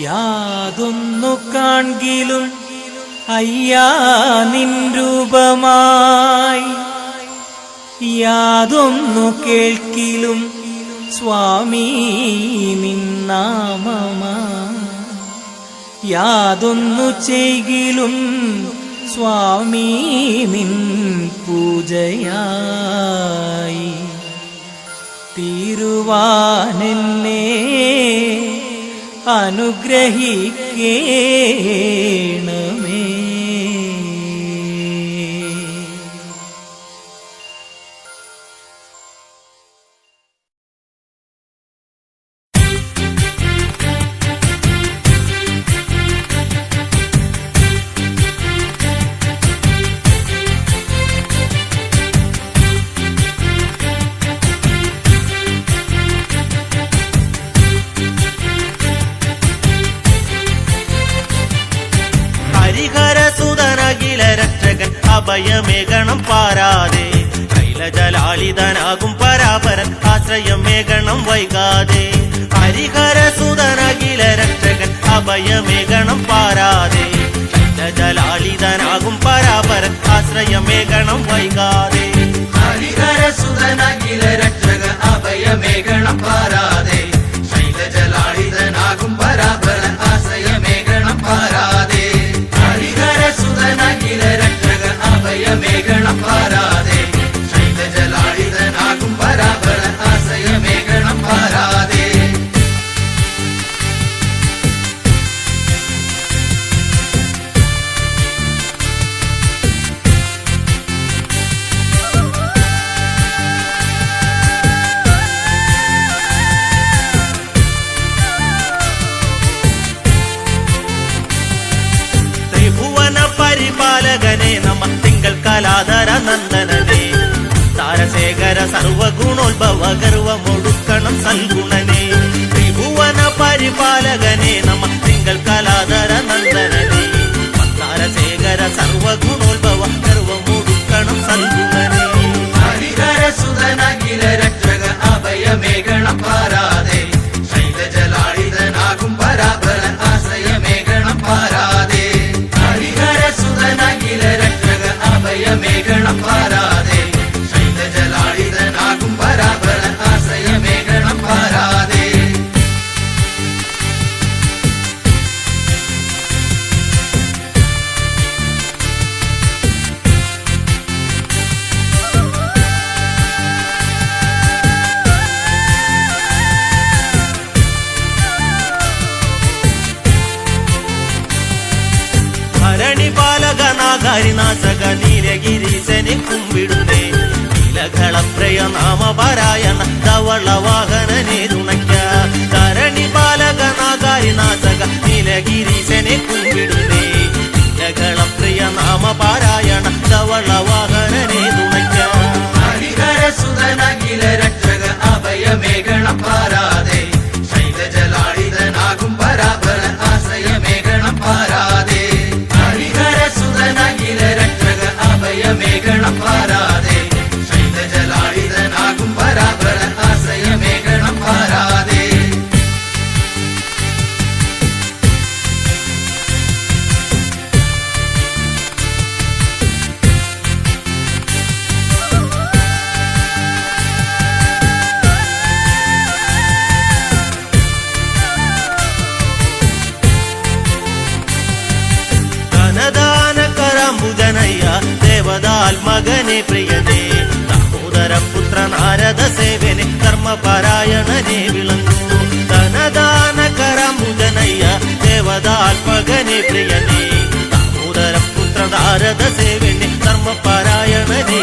യാതൊന്നു കാൺകിലും അയ്യാ നിൻ രൂപമായി. യാതൊന്നു കേൾക്കിലും സ്വാമി നിന്നാമമാ യാതൊന്നു ചെയ്കിലും സ്വാമി നിൻ പൂജയായി. തീരുവാനെന്നെ അനുഗ്രഹിക്കേണമേ. അഭയമേകണം പാരാതെ കൈലജലാളിതനാകും പരാപരൻ ആശ്രയമേകണം വൈകാതെ ഹരിഹരസുതനകില രക്ഷകൻ അഭയമേകണം പാരാതെ കൈലജലാളിതനാകും പരാപരൻ ആശ്രയമേകണം വൈകാതെ ഹരിഹരസുതനഖില രക്ഷക അഭയമേകണം പാരാതെ ബാലകനാകാരിനാശക നീലഗിരീശനെ കുമ്പിടുന്നേ. നീലകളപ്രയ നാമപാരായണ ധവള വാഹനനെ തുണയ്ക്ക. ധരണി ബാലകനാകാരിനാശക നീലഗിരീശനെ കുമ്പിടുന്നേ. നീലകളപ്രിയ നാമപാരായണ ധവള വാഹനനെ തുണയ്ക്ക. രക്ഷക അഭയമേകണം പാരാതെ ദേവതാത്മകനെ പ്രിയനെ ദാമോദര പുത്ര നാരദ സേവനെ ധർമ്മപാരായണനെ വിളങ്ങൂ ധനദാന കരാംബുജനയ്യ ദേവതാത്മകനെ പ്രിയനെ ദാമോദര പുത്ര നാരദ സേവനെ ധർമ്മപാരായണനെ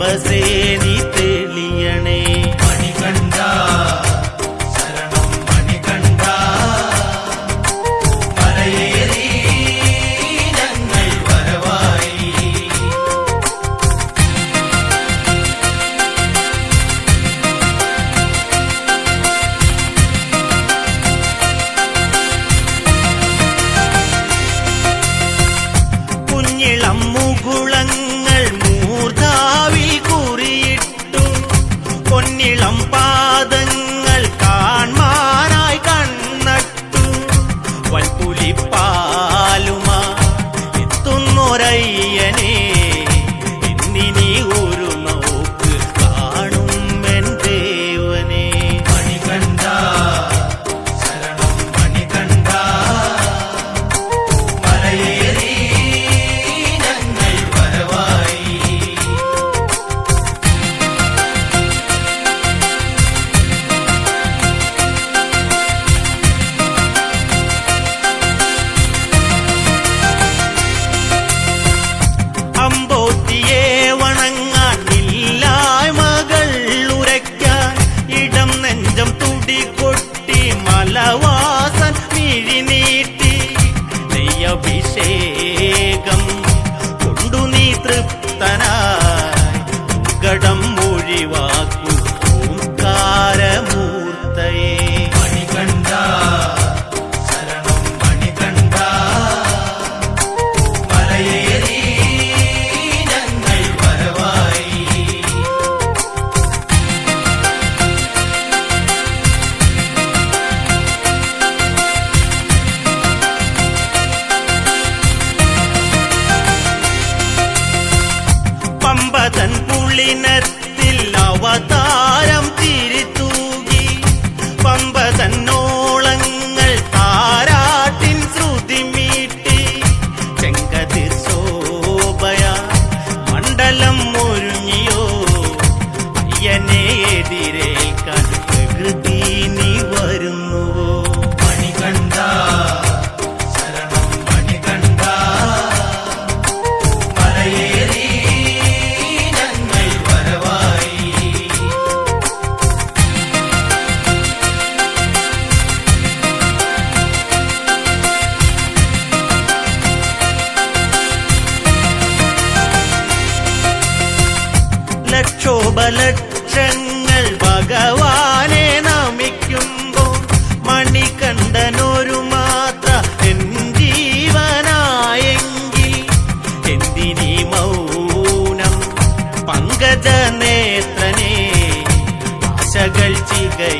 बसेनी செய்கை